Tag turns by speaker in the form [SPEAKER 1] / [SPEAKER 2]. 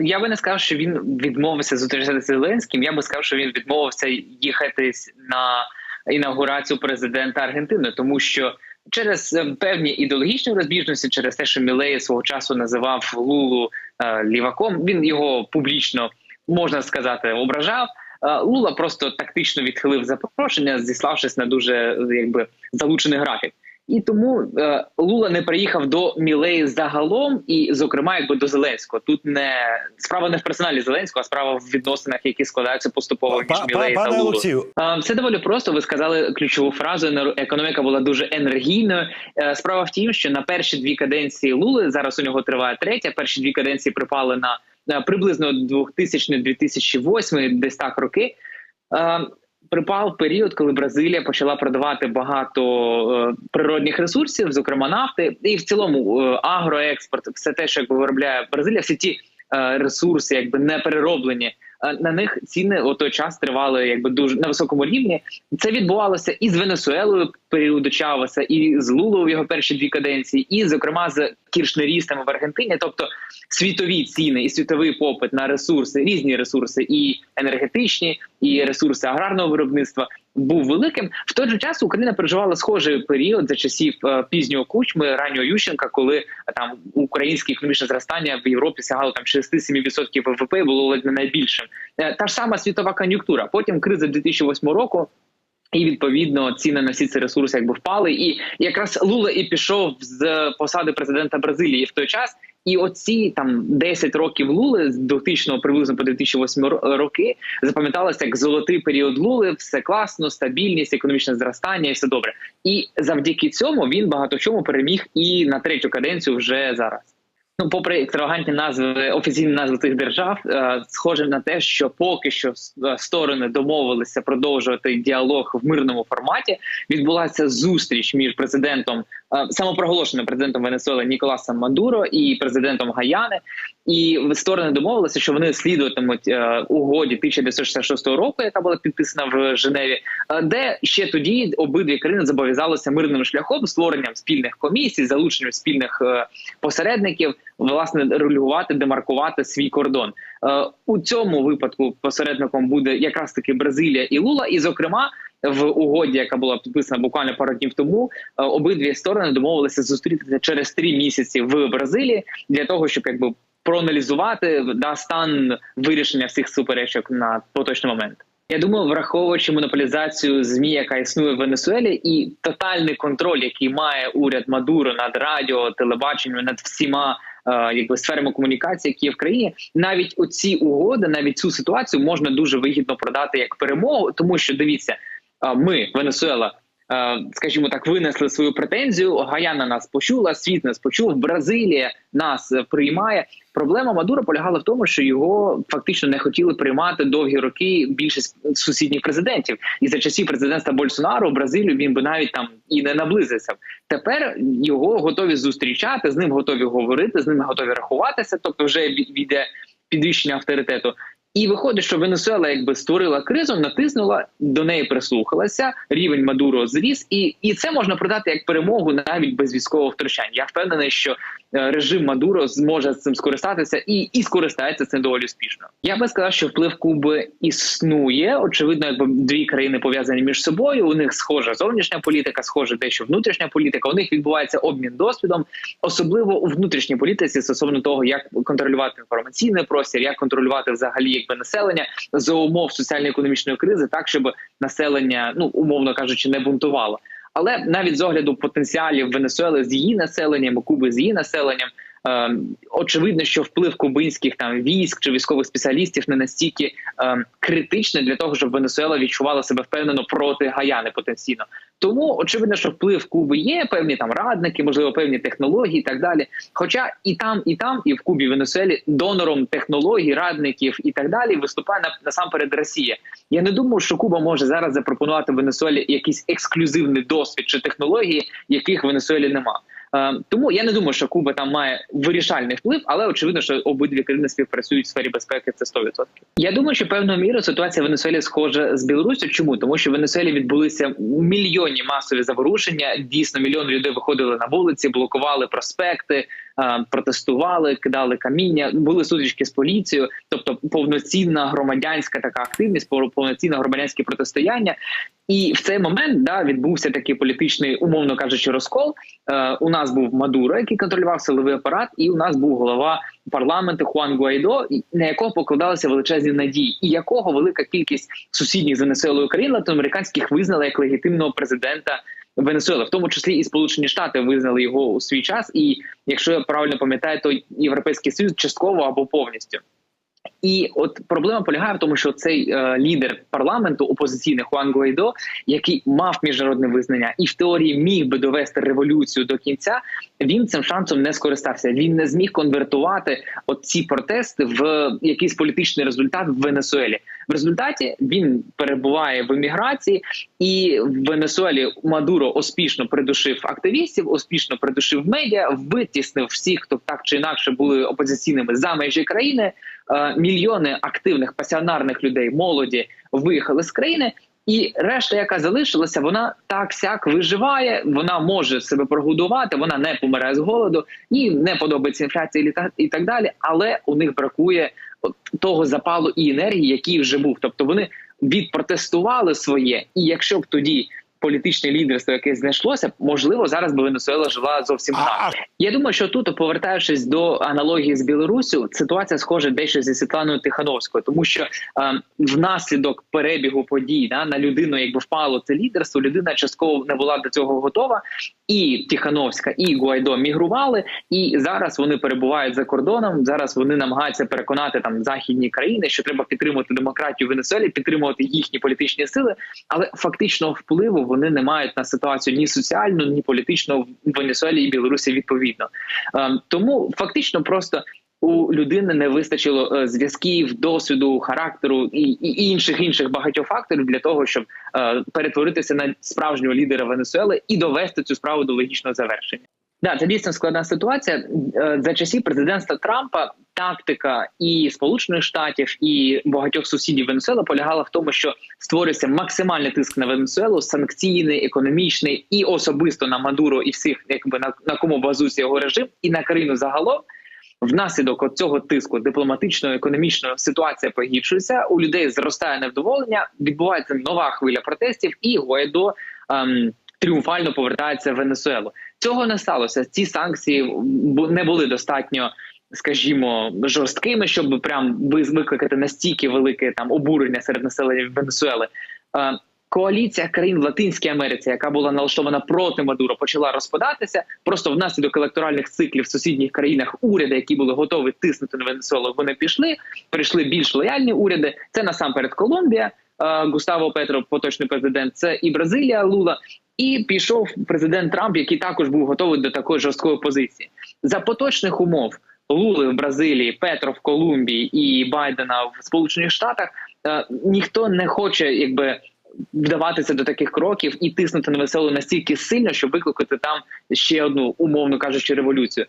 [SPEAKER 1] Я би не сказав, що він відмовився зустрічатися з Зеленським. Я би сказав, що він відмовився їхати на інаугурацію президента Аргентини, тому що через е, певні ідеологічні розбіжності, через те, що Мілеї свого часу називав Лулу е, ліваком, він його публічно можна сказати ображав. Е, Лула просто тактично відхилив запрошення, зіславшись на дуже якби залучений графік. І тому е, Лула не приїхав до Мілеї загалом, і, зокрема, якби до Зеленського. Тут не справа не в персоналі Зеленського, а справа в відносинах, які складаються поступово між
[SPEAKER 2] Па-
[SPEAKER 1] Мілеї та.
[SPEAKER 2] Олексію.
[SPEAKER 1] Е, Все доволі просто. Ви сказали ключову фразу. «Енер- Економіка була дуже енергійною. Е, Справа в тім, що на перші дві каденції Лули зараз у нього триває третя. Перші дві каденції припали на на приблизно 2000-2008, десь так роки. Припав період, коли Бразилія почала продавати багато е, природних ресурсів, зокрема нафти, і в цілому е, агроекспорт, все те, що якби виробляє Бразилія, всі ті е, ресурси, якби не перероблені. Е, На них ціни у той час тривали якби дуже на високому рівні. Це відбувалося і з Венесуелою періоду Чавеса, і з Лулою в його перші дві каденції, і зокрема з кіршнерістами в Аргентині. Тобто світові ціни і світовий попит на ресурси, різні ресурси, і енергетичні, і ресурси аграрного виробництва був великим. В той же час Україна переживала схожий період за часів е, пізнього кучми, раннього Ющенка, коли е, там українське економічне зростання в Європі сягало там 67% ВВП, було ледь не найбільшим. Е, Та ж сама світова кон'юнктура. Потім криза 2008 року. І відповідно ціни на всі ці ресурси якби впали. І якраз Лула і пішов з посади президента Бразилії в той час. І оці там 10 років Лули з 2000 приблизно по 2008 ро- роки запам'яталося як золотий період Лули. Все класно, стабільність, економічне зростання, і все добре. І завдяки цьому він багато в чому переміг і на третю каденцію вже зараз. Ну, попри екстравагантні назви, офіційні назви цих держав, е, схоже на те, що поки що е, сторони домовилися продовжувати діалог в мирному форматі. Відбулася зустріч між президентом, самопроголошеним президентом Венесуели Ніколасом Мадуро і президентом Гаяни. І сторони домовилися, що вони слідуватимуть е, угоді 1966 року, яка була підписана в Женеві, е, де ще тоді обидві країни зобов'язалися мирним шляхом створенням спільних комісій, залученням спільних е, посередників, власне, регулювати, демаркувати свій кордон. Е, у цьому випадку посередником буде якраз таки Бразилія і Лула, і зокрема. В угоді, яка була підписана буквально пару днів тому, е, обидві сторони домовилися зустрітися через три місяці в Бразилії для того, щоб якби проаналізувати да, стан вирішення всіх суперечок на поточний момент. Я думаю, враховуючи монополізацію змі, яка існує в Венесуелі, і тотальний контроль, який має уряд Мадуро над радіо, телебаченням, над всіма е, якби сферами комунікації, які є в країні, навіть оці угоди, навіть цю ситуацію можна дуже вигідно продати як перемогу, тому що дивіться, ми Венесуела. Скажімо так, винесли свою претензію. Гаяна нас почула, світ нас почув. Бразилія нас приймає. Проблема Мадура полягала в тому, що його фактично не хотіли приймати довгі роки більшість сусідніх президентів. І за часів президентства Больсонару в Бразилію він би навіть там і не наблизився. Тепер його готові зустрічати, з ним готові говорити, з ним готові рахуватися. Тобто, вже ві- війде підвищення авторитету. І виходить, що Венесуела якби створила кризу, натиснула до неї, прислухалася. Рівень Мадуро зріс, і, і це можна продати як перемогу навіть без військового втручання. Я впевнений, що режим Мадуро зможе з цим скористатися і, і скористається цим доволі успішно. Я би сказав, що вплив Куби існує. Очевидно, якби дві країни пов'язані між собою. У них схожа зовнішня політика, схожа дещо внутрішня політика. У них відбувається обмін досвідом, особливо у внутрішній політиці стосовно того, як контролювати інформаційний простір, як контролювати взагалі якби населення за умов соціально-економічної кризи, так щоб населення, ну умовно кажучи, не бунтувало. Але навіть з огляду потенціалів Венесуели з її населенням, Куби з її населенням. Е, очевидно, що вплив кубинських там військ чи військових спеціалістів не настільки е, критичний для того, щоб Венесуела відчувала себе впевнено проти Гаяни потенційно. Тому очевидно, що вплив Куби є певні там радники, можливо, певні технології і так далі. Хоча і там, і там, і в Кубі, Венесуелі донором технологій, радників і так далі виступає на- насамперед Росія. Я не думаю, що Куба може зараз запропонувати Венесуелі якийсь ексклюзивний досвід чи технології, яких в Венесуелі нема. Е, Тому я не думаю, що Куба там має вирішальний вплив, але очевидно, що обидві країни співпрацюють в сфері безпеки. Це 100%. Я думаю, що певною мірою ситуація в Венесуелі схожа з Білорусі. Чому тому, що в Венесуелі відбулися мільйонні масові заворушення. Дійсно, мільйон людей виходили на вулиці, блокували проспекти, протестували, кидали каміння, були сутички з поліцією, тобто повноцінна громадянська така активність, повноцінне громадянське протистояння. І в цей момент да відбувся такий політичний, умовно кажучи, розкол. Е, У нас був Мадуро, який контролював силовий апарат, і у нас був голова парламенту Хуан Гуайдо, на якого покладалися величезні надії, і якого велика кількість сусідніх з Венесуелою країн латиноамериканських визнали як легітимного президента Венесуели, в тому числі і Сполучені Штати визнали його у свій час. І якщо я правильно пам'ятаю, то європейський союз частково або повністю. І от проблема полягає в тому, що цей е, лідер парламенту опозиційний Хуан Гуайдо, який мав міжнародне визнання і в теорії міг би довести революцію до кінця, він цим шансом не скористався. Він не зміг конвертувати от ці протести в якийсь політичний результат в Венесуелі. В результаті він перебуває в еміграції, і в Венесуелі Мадуро успішно придушив активістів, успішно придушив медіа, витіснив всіх, хто так чи інакше були опозиційними за межі країни. Е, мільйони активних пасіонарних людей, молоді виїхали з країни. І решта, яка залишилася, вона так сяк виживає. Вона може себе прогодувати, вона не помирає з голоду, їй не подобається інфляція і так далі. Але у них бракує того запалу і енергії, який вже був. Тобто вони відпротестували своє, і якщо б тоді політичне лідерство, яке знайшлося, можливо, зараз би Венесуела жила зовсім так. Я думаю, що тут, повертаючись до аналогії з Білорусю, ситуація схожа дещо зі Світланою Тихановською, тому що е, внаслідок перебігу подій да, на людину, якби впало це лідерство, людина частково не була до цього готова. І Тихановська, і Гуайдо мігрували, і зараз вони перебувають за кордоном. Зараз вони намагаються переконати там західні країни, що треба підтримувати демократію в Венесуелі, підтримувати їхні політичні сили, але фактичного впливу вони не мають на ситуацію ні соціальну, ні політичну в Венесуелі і Білорусі відповідно. Ем, тому фактично просто. У людини не вистачило е, зв'язків, досвіду, характеру і і інших інших багатьох факторів для того, щоб е, перетворитися на справжнього лідера Венесуели і довести цю справу до логічного завершення. Да, це дійсно складна ситуація е, за часів президентства Трампа. Тактика і Сполучених Штатів і багатьох сусідів Венесуели полягала в тому, що створюється максимальний тиск на Венесуелу, санкційний, економічний і особисто на Мадуро і всіх, якби на, на кому базується його режим, і на країну загалом. Внаслідок цього тиску дипломатичного економічного ситуація погіршується. У людей зростає невдоволення. Відбувається нова хвиля протестів, і Гуайдо ем, тріумфально повертається в Венесуелу. Цього не сталося. Ці санкції не були достатньо, скажімо, жорсткими, щоб прям викликати настільки велике там обурення серед населення Венесуели. Е, коаліція країн в Латинській Америці, яка була налаштована проти Мадуро, почала розпадатися. Просто внаслідок електоральних циклів в сусідніх країнах уряди, які були готові тиснути на Венесуелу, вони пішли. Прийшли більш лояльні уряди. Це насамперед Колумбія. Е, Густаво Петро, поточний президент, це і Бразилія Лула. І пішов президент Трамп, який також був готовий до такої жорсткої позиції за поточних умов. Лули в Бразилії, Петро в Колумбії і Байдена в Сполучених Штатах е, ніхто не хоче, якби вдаватися до таких кроків і тиснути на веселу настільки сильно, щоб викликати там ще одну умовно кажучи революцію.